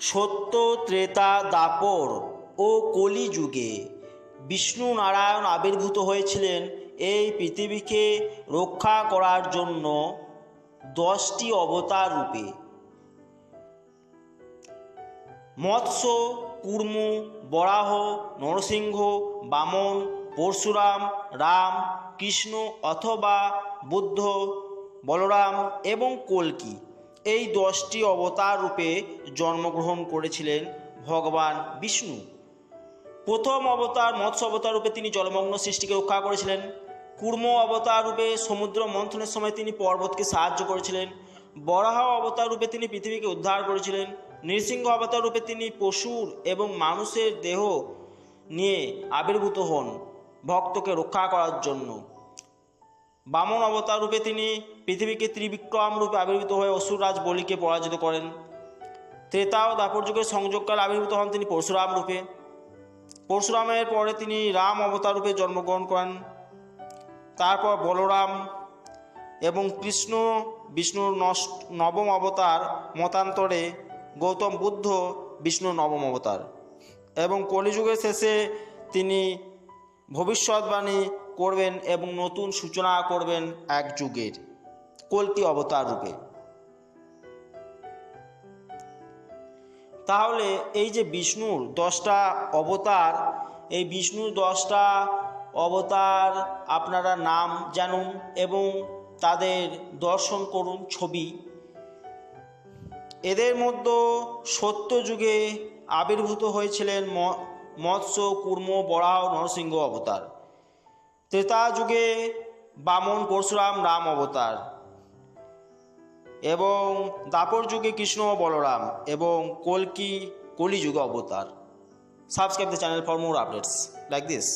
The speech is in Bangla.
সত্য ত্রেতা দাপর ও কলি যুগে বিষ্ণু নারায়ণ আবির্ভূত হয়েছিলেন এই পৃথিবীকে রক্ষা করার জন্য দশটি অবতার রূপে। মৎস্য, কুর্ম, বরাহ, নরসিংহ, বামন, পরশুরাম, রাম, কৃষ্ণ অথবা বুদ্ধ, বলরাম এবং কল্কি। এই দশটি অবতার রূপে জন্মগ্রহণ করেছিলেন ভগবান বিষ্ণু। প্রথম অবতার, মৎস্য অবতার রূপে তিনি জলমগ্ন সৃষ্টিকে রক্ষা করেছিলেন। কুর্ম অবতার রূপে সমুদ্র মন্থনের সময় তিনি পর্বতকে সাহায্য করেছিলেন। বরাহ অবতার রূপে তিনি পৃথিবীকে উদ্ধার করেছিলেন। নৃসিংহ অবতার রূপে তিনি পশুর এবং মানুষের দেহ নিয়ে আবির্ভূত হন ভক্তকে রক্ষা করার জন্য। বামন অবতার রূপে তিনি পৃথিবীকে ত্রিবিক্রম রূপে আবির্ভূত হয়ে অসুররাজ বলিকে পরাজিত করেন। ত্রেতা ও দাপর যুগের সংযোগকাল আবির্ভূত হন তিনি পরশুরাম রূপে। পরশুরামের পরে তিনি রাম অবতার রূপে জন্মগ্রহণ করেন। তারপর বলরাম এবং কৃষ্ণ বিষ্ণুর নবম অবতার মতান্তরে গৌতম বুদ্ধ বিষ্ণুর নবম অবতার। এবং কলিযুগের শেষে তিনি ভবিষ্যৎবাণী করবেন এবং নতুন সূচনা করবেন এক যুগের কল্কি অবতার রূপে। তাহলে এই যে বিষ্ণুর দশটা অবতার, এই বিষ্ণুর দশটা অবতার আপনারা নাম জানুন এবং তাদের দর্শন করুন ছবি। এদের মধ্যে সত্য যুগে আবির্ভূত হয়েছিলেন মৎস্য, কুর্ম বরাহ নরসিংহ অবতার। ত্রেতা যুগে বামন পরশুরাম রাম অবতার এবং দাপর যুগে কৃষ্ণ ও বলরাম এবং কলকি কলিযুগ অবতার। Subscribe the channel for more updates like this